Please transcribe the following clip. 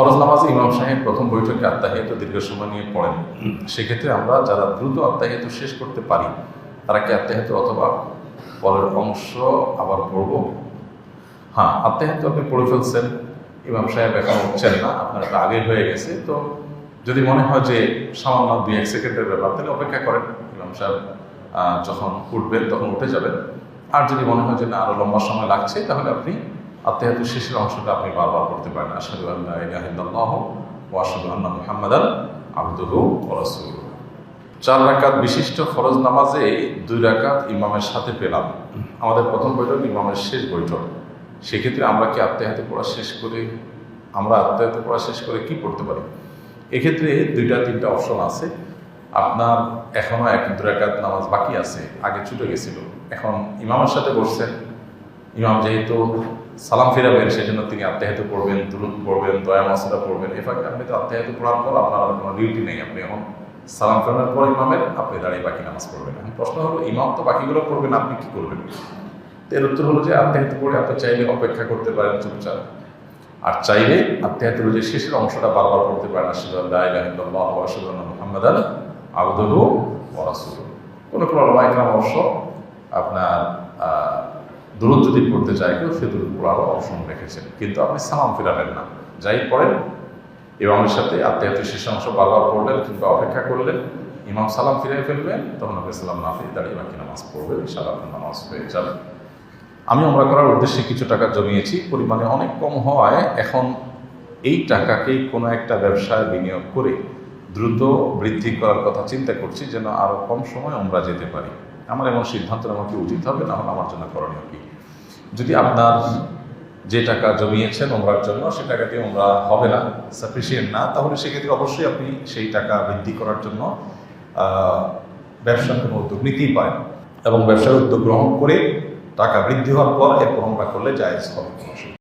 ফরজ নামাজে ইমাম সাহেব প্রথম বৈঠকে আত্মাহিত দীর্ঘ সময় নিয়ে পড়েন। সেক্ষেত্রে আমরা যারা দ্রুত আত্মাহিত শেষ করতে পারি, তারা কি আত্মাহিত অথবা পরের অংশ আবার পড়ব? হ্যাঁ আত্মাহিত আপনি পড়ে ফেলছেন, ইমাম সাহেব এখন উঠছেন না, আপনার একটা আগে হয়ে গেছে, তো যদি মনে হয় যে সামান্য দুই এক সেকেন্ডের ব্যাপার, তাহলে অপেক্ষা করেন। ইমাম সাহেব যখন উঠবেন, তখন উঠে যাবেন। আর যদি মনে হয় যে না, আরও লম্বা সময় লাগছে, তাহলে আপনি আত্মাহিত শেষের অংশটা আপনি বারবার করতে পারেন। আশহাদু আল্লা ইলাহা ইল্লাল্লাহু ওয়া আশহাদু আন্না মুহাম্মাদান আবদুহু ওয়া চার রাকাত বিশিষ্ট ফরজ নামাজে দুই রাকাত ইমামের সাথে পেলাম। আমাদের প্রথম বৈঠক ইমামের শেষ বৈঠক। সেক্ষেত্রে আমরা কি আত্মাহাতে পড়া শেষ করে, আমরা আত্মাহাতে পড়া শেষ করে কি পড়তে পারি? এক্ষেত্রে দুইটা, তিনটা অপশন আছে। আপনার এখনও এক দু রাকাত নামাজ বাকি আছে, আগে ছুটে গেছিল। এখন ইমামের সাথে বসছেন। ইমাম যেহেতু সালাম ফিরাবেন, সেজন্য তিনি আত্মাহিত পড়বেন, দুরুদ পড়বেন, দয়া মশলা পড়বেন। এ ফাঁকে আপনি তো আত্মাহিত পড়ার পর আপনার আর কোনো ডিউটি নেই। আপনি এখন সালাম ফেরানোর পর ইমামের আপনি দাঁড়িয়ে বাকি নামাজ পড়বেন। এখন প্রশ্ন হলো, ইমাম তো বাকিগুলো পড়বেন, আপনি কি করবেন? এর উত্তর হলো যে আত্মাহিত পড়ে আপনি চাইলে অপেক্ষা করতে পারেন চুপচাপ। আর চাইলে আত্মাহিত যে শেষের অংশটা বারবার পড়তে পারেন ওয়া রাসূলুহু। কোন কোন ওলামা ইকরাম অবশ্য আপনার দূরত যদি পড়তে চায়, কেউ সে দূরত পড়ারও অপশন রেখেছেন। কিন্তু আপনি সালাম ফিরাবেন না। যাই পড়েন। ইমামের সাথে আত্মীয়ত শেষ অংশ বারবার পড়লেন, কিংবা অপেক্ষা করলেন। ইমাম সালাম ফিরিয়ে ফেলবেন, তখন আপনি সালাম না ফিরে দাঁড়িয়ে বাকি নামাজ পড়বে আপনার নামাজ হয়ে যাবে আমি আমরা করার উদ্দেশ্যে কিছু টাকা জমিয়েছি। পরিমাণে অনেক কম হওয়ায় এখন এই টাকাকেই কোনো একটা ব্যবসায় বিনিয়োগ করে দ্রুত বৃদ্ধি করার কথা চিন্তা করছি, যেন আরও কম সময় আমরা যেতে পারি। আমার এমন সিদ্ধান্ত নেওয়া কি উচিত হবে, না হলে আমার জন্য করণীয় কি যদি আপনার যে টাকা জমিয়েছেন ওমরার জন্য, সে টাকা দিয়ে ওমরা হবে না সাফিসিয়েন্ট না, তাহলে সেক্ষেত্রে অবশ্যই আপনি সেই টাকা বৃদ্ধি করার জন্য ব্যবসার কোনো উদ্যোগ নিতেই পারেন এবং ব্যবসার উদ্যোগ গ্রহণ করে টাকা বৃদ্ধি হওয়ার পর এরপর ওমরা করলে জায়েজ হবে।